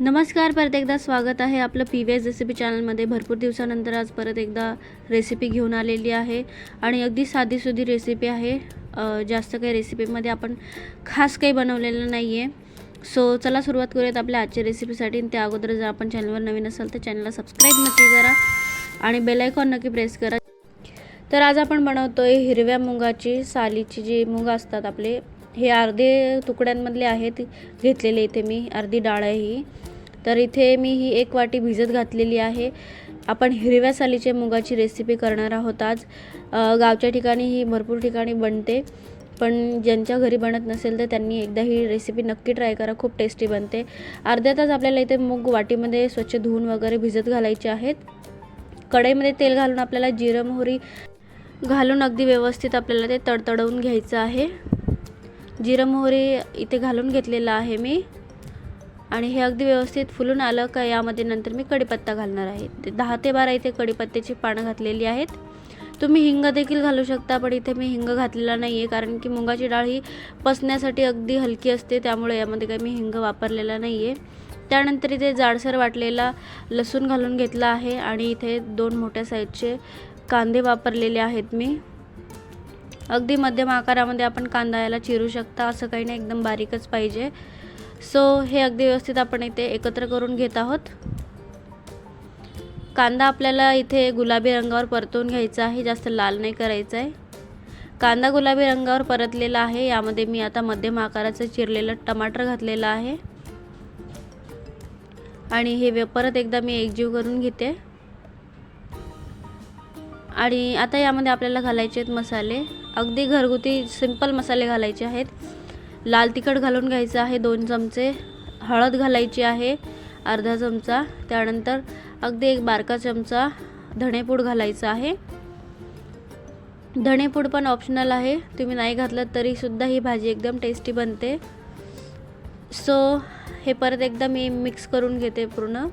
नमस्कार परत एकदा स्वागत आहे आपलं पी व्ही एस रेसिपी चॅनलमध्ये भरपूर दिवसानंतर आज परत एकदा रेसिपी घेऊन आलेली आहे आणि अगदी साधीसुधी रेसिपी आहे. जास्त काही रेसिपीमध्ये आपण खास काही बनवलेलं नाही आहे सो चला सुरुवात करूयात आपल्या आजच्या रेसिपीसाठी आणि त्या अगोदर जर आपण चॅनलवर नवीन असाल तर चॅनलला सबस्क्राईब नक्की करा आणि बेलायकॉन नक्की प्रेस करा. तर आज आपण बनवतो आहे हिरव्या मुगाची सालीची जी मुग असतात आपले हे अर्धे तुकड्यांमधले आहेत. घेतलेले इथे मी अर्धी डाळ आहे ही. तर इथे मी ही एक वाटी भिजत घातलेली आहे. आपण हिरव्या सालीच्या मुगाची रेसिपी करणार आहोत आज. गावच्या ठिकाणी ही भरपूर ठिकाणी बनते. पण ज्यांच्या घरी बनत नसेल तर त्यांनी एकदा ही रेसिपी नक्की ट्राय करा. खूप टेस्टी बनते. अर्ध्या तास आपल्याला इथे मूग वाटीमध्ये स्वच्छ धुवून वगैरे भिजत घालायचे आहेत. कढईमध्ये तेल घालून आपल्याला जिरं मोहरी घालून अगदी व्यवस्थित आपल्याला ते तडतडवून घ्यायचं आहे. जिरं मोहरी इथे घालून घेतलेलं आहे मी. आणि हे अगदी व्यवस्थित फुलून आलं का यामध्ये नंतर मी कढीपत्ता घालणार आहे. ते दहा ते बारा इथे कढीपत्त्याची पानं घातलेली आहेत. तुम्ही हिंग देखील घालू शकता पण इथे मी हिंग घातलेला नाही आहे कारण की मुगाची डाळ ही पसण्यासाठी अगदी हलकी असते त्यामुळे यामध्ये काही मी हिंग वापरलेला नाही आहे त्यानंतर इथे जाडसर वाटलेला लसूण घालून घेतला आहे आणि इथे दोन मोठ्या साईजचे कांदे वापरलेले आहेत मी. अगदी मध्यम आकारामध्ये आपण कांदा याला चिरू शकता असं काही नाही एकदम बारीकच पाहिजे. सो हे अगदी व्यवस्थित आपण इथे एकत्र करून घेत आहोत. कांदा आपल्याला इथे गुलाबी रंगावर परतवून घ्यायचा आहे जास्त लाल नाही करायचा आहे. कांदा गुलाबी रंगावर परतलेला आहे यामध्ये मी आता मध्यम आकाराचं चिरलेलं टमाटर घातलेलं आहे. आणि हे वे- परत एकदा मी एकजीव करून घेते. आणि आता यामध्ये आपल्याला घालायचे आहेत मसाले. अगदी घरगुती सिंपल मसाले घालायचे आहेत. लाल तिखट घालून घ्यायचं आहे दोन चमचे. हळद घालायची आहे अर्धा चमचा. त्यानंतर अगदी एक बारका चमचा धणेपूड घालायचा आहे. धणेपूड पण ऑप्शनल आहे. तुम्ही नाही घातलं तरीसुद्धा ही भाजी एकदम टेस्टी बनते. सो हे परत एकदा मी मिक्स करून घेते पूर्ण.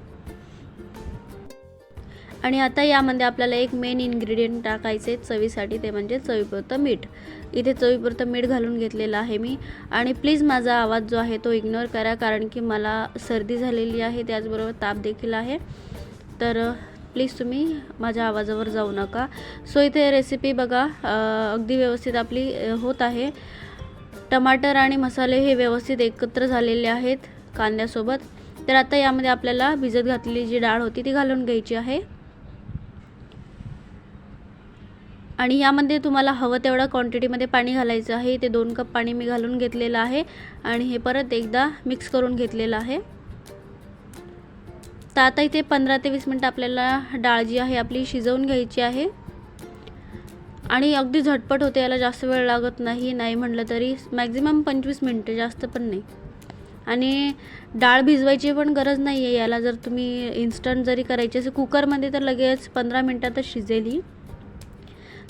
आणि आता यामध्ये आपल्याला एक मेन इन्ग्रेडियंट टाकायचे चवीसाठी ते म्हणजे चवीपुरतं मीठ. इथे चवीपुरतं मीठ घालून घेतलेलं आहे मी. आणि प्लीज माझा आवाज जो आहे तो इग्नोर करा कारण की मला सर्दी झालेली आहे त्याचबरोबर ताप देखील आहे. तर प्लीज तुम्ही माझ्या आवाजावर जाऊ नका. सो इथे रेसिपी बघा अगदी व्यवस्थित आपली होत आहे. टमाटर आणि मसाले हे व्यवस्थित एकत्र झालेले आहेत कांद्यासोबत. तर आता यामध्ये आपल्याला भिजत घातलेली जी डाळ होती ती घालून घ्यायची आहे. आणि यामध्ये तुम्हाला हवं तेवढं क्वांटिटीमध्ये पाणी घालायचं आहे. ते दोन कप पाणी मी घालून घेतलेलं आहे. आणि हे परत एकदा मिक्स करून घेतलेलं आहे. तर आता इथे पंधरा ते वीस मिनटं आपल्याला डाळ जी आहे आपली शिजवून घ्यायची आहे. आणि अगदी झटपट होते याला जास्त वेळ लागत नाही नाही म्हटलं तरी मॅक्झिमम पंचवीस मिनटं जास्त पण नाही. आणि डाळ भिजवायची पण गरज नाही आहे याला जर तुम्ही इन्स्टंट जरी करायची असेल कुकरमध्ये तर लगेच पंधरा मिनटातच शिजेल ही.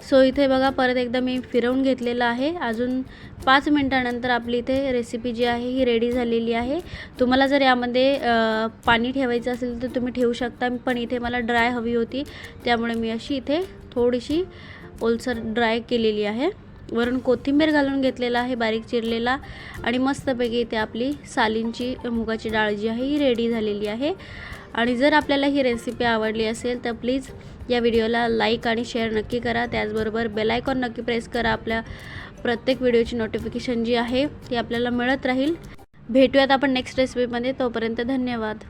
सो इथे बघा परत एकदा मी फिरवून घेतलेलं आहे. अजून पाच मिनटानंतर आपली इथे रेसिपी जी आहे ही रेडी झालेली आहे. तुम्हाला जर यामध्ये पाणी ठेवायचं असेल तर तुम्ही ठेवू शकता पण इथे मला ड्राय हवी होती. त्यामुळे मी अशी इथे थोडीशी ओलसर ड्राय केलेली आहे. वरून कोथिंबीर घालून घेतलेला आहे बारीक चिरलेला. आणि मस्तपैकी इथे आपली सालींची मुगाची डाळ जी आहे ही रेडी झालेली आहे. आणि जर आपल्याला ही रेसिपी आवडली असेल तर प्लीज या व्हिडिओला लाईक आणि शेअर नक्की करा. त्याचबरोबर बेलायकॉन नक्की प्रेस करा. आपल्या प्रत्येक व्हिडिओची नोटिफिकेशन जी आहे ती आपल्याला मिळत राहील. भेटूयात आपण नेक्स्ट रेसिपीमध्ये तोपर्यंत धन्यवाद.